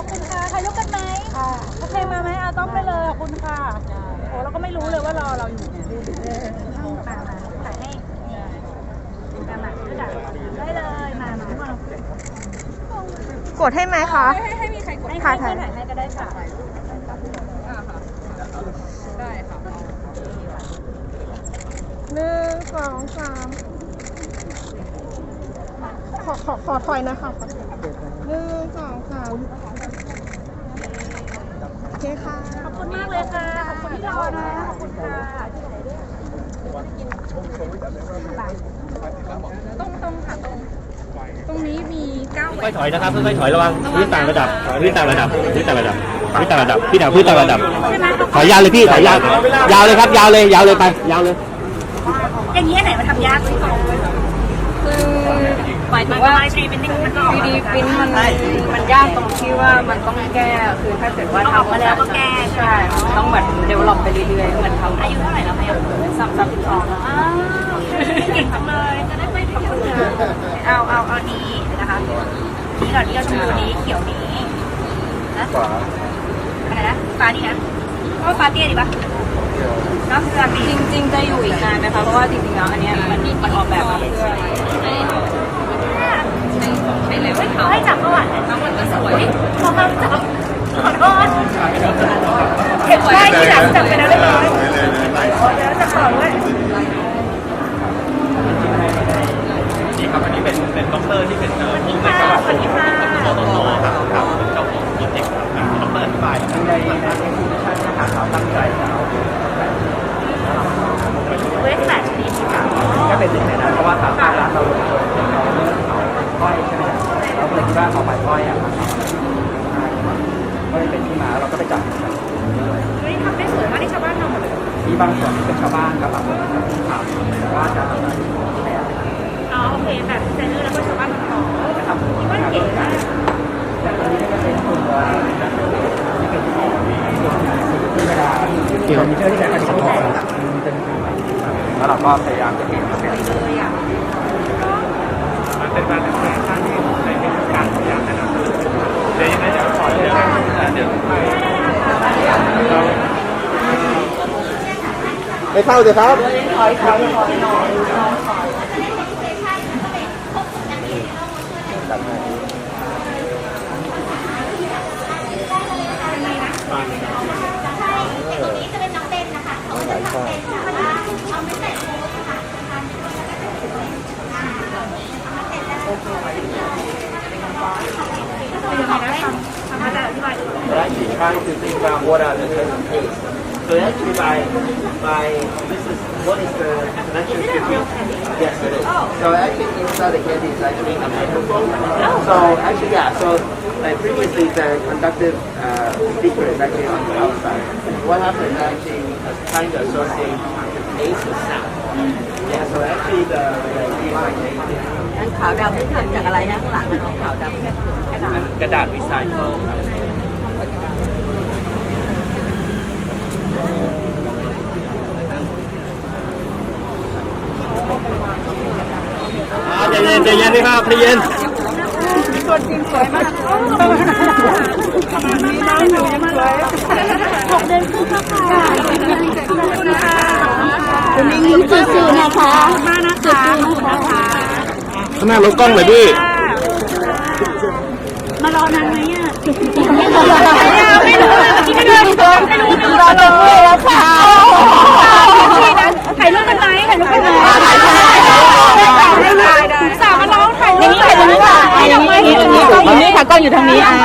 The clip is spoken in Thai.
อบคุณค่ะถ่ายรูปกันไหมโอเคมาไหมเอาต้องไปเลยขอบคุณค่ะโอ้เราก็ไม่รู้เลยว่ารอเราอยู่เนี่ยมามาถ่ายให้มามาด้วยกันได้เลยมามามากดให้ไหมคะ ให้ให้มีใครกดให้ถ่าให้ยถ่ายให้ก็ได้ค่ะหนึ่งสองสามขอขอขอถอยนะคะหนึ่งสองสามโอ เคค่ะ ขอบคุณมากเลยค่ะ ขอบคุณที่รอนะ ขอบคุณค่ะตรงตรงค่ะตรง ตรงนี้มีเก้าค่อยถอยนะครับค่อยๆถอยระวังพื้นต่างระดับพื้นต่างระดับพื้นต่างระดับพื้นต่างระดับพี่ดาวพื้นต่างระดับใช่ไหมถอยยาวเลยพี่ถอยยาวยาวเลยครับ ยาวเลยยาวเลยไป ยาวเลย อย่างนี้อันไหนมันทำยากที่สุดคือหมายถึมันงก็ว่าไลฟ์สตรีมเป็นมันก็ออก 3D มา print มันมันยากตรงที่ว่ามันต้องแก้คือถ้าเกิดว่าเอาออกมาแล้วก็แก้ใช่ใช่ต้องแบบเดเวลลอปไปเรื่อยๆเหมือนทำอายุเท่าไหร่แล้วคะยังสามสามสิบสองแล้วอ้าวเก่งจังเลยจะได้ไปขอบคุณค่ะเอาเอาเอานี้นะคะนี้ก่อนนี้เอาชมพูนี้เขียวนี้นะอะไรนะฟ้านี่นะเอาฟ้าเตี้ยดีปะเนาะฟ้าเตี้ยจริงๆจะอยู่อีกนานนะคะเพราะว่าจริงๆแล้วอันเนี้ยมันมันออกแบบมาเพื่อ ไปจับเฮ้ยทำได้สวยมากที่ชาวบ้านทำหมดเลยมีบางส่วนเป็นชาวบ้านครับบางส่วนเป็นที่ข่าวแต่ว่าจะทำอะไรที่ไหนอ๋อโอเคแบบดีไซเนอร์แล้วก็ชาวบ้านทำของนะครับที่บ้านเก๋มากและตอนนี้ก็เป็นตัวที่เป็นที่เวลาเกี่ยวมีเชื่อที่ไหนก็จะต้องเป็นแล้วเราก็พยายามจะเห็นมันเป็นเลยอะมันเป็นการทำงานที่ในการพยายามนะครับเดี๋ยวยังไงจะขอเรื่องเดี๋ยว ไม่เข้าเลยครับถอยถอยถอยหน่อยร้านข้างคือตีกลางวัดอะไรนั่นคื So actually by by this is what is the connection between Yes it is. So actually inside the candy is actually a microphone. So actually yeah, so like previously the conductive uh, speaker is actually on the outside. What happens actually is trying to associate taste with sound. Yeah, so actually the the behind taste is อันขาวดำที่ทำจากอะไรนะข้างหลังมันของขาวดำแค่กระดาษ กระดาษรีไซเคิล ใจเย็นนี่ครับใจเย็นตัวจริงสวยมากขนาดนี้น้องหนูยังเลยหกเดือนครึ่งแล้วค่ะขอบคุณค่ะคุณนิ้งสู้ๆนะคะมากนะคะนะคะข้างหน้ารถกล้องเลยพี่มารอนานไหมอ่ยไม่รู้เลยไม่รู้เลยไม่รู้เลยรอเราด้วยแล้วค่ะถ่ายรูปกันไหมถ่ายรูปกันไหม ค่กล้องอยู่ทางนี้อ่า